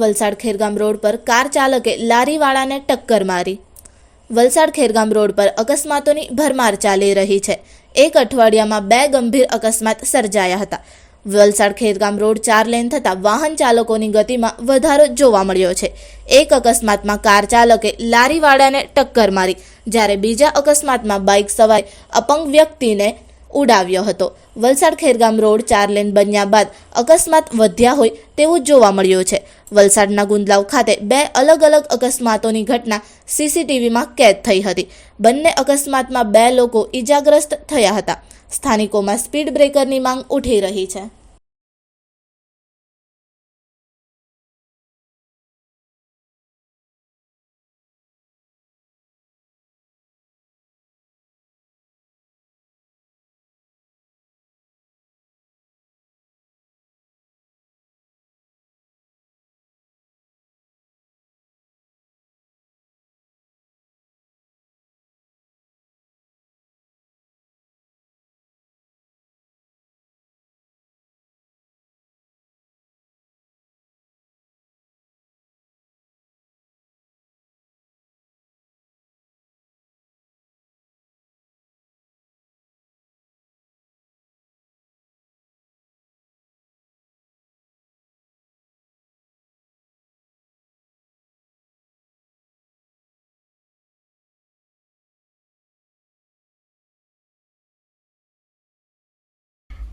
Valsad Khergam road પર car ચાલકે લારીવાળાને ટક્કર મારી. વલસાડ ખેરગામ રોડ પર અકસ્માતોની ભરમાર ચાલી રહી છે. એક અઠવાડિયામાં બે ગંભીર અકસ્માત સર્જાયા હતા. વલસાડ ખેરગામ રોડ ચાર લેન થતાં વાહન ચાલકોની ગતિમાં વધારો જોવા મળ્યો છે. એક અકસ્માતમાં કાર ચાલકે લારીવાળાને ટક્કર મારી. જ્યારે બીજા અકસ્માતમાં બાઇક સવારે અપંગ વ્યક્તિને ઉડાવ્યો હતો. વલસાડ ખેરગામ રોડ ચાર લેન બન્યા બાદ અકસ્માત વધ્યા હોય તેવું જોવા મળ્યું છે. વલસાડના ગુંદલાવ ખાતે બે અલગ અલગ અકસ્માતોની ઘટના સીસીટીવીમાં કેદ થઈ હતી. બંને અકસ્માતમાં બે લોકો ઈજાગ્રસ્ત થયા હતા. સ્થાનિકોમાં સ્પીડ બ્રેકરની માંગ ઉઠી રહી છે.